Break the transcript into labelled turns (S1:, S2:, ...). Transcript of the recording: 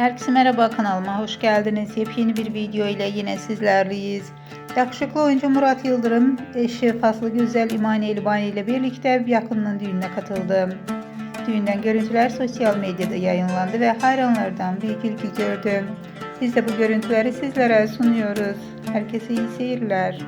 S1: Herkese merhaba kanalıma hoş geldiniz. Yepyeni bir video ile yine sizlerleyiz. Yakışıklı oyuncu Murat Yıldırım eşi Faslı Güzel İmani Elbani ile birlikte yakınının düğününe katıldı. Düğünden görüntüler sosyal medyada yayınlandı ve hayranlardan büyük ilgi gördü. Biz de bu görüntüleri sizlere sunuyoruz. Herkese iyi seyirler.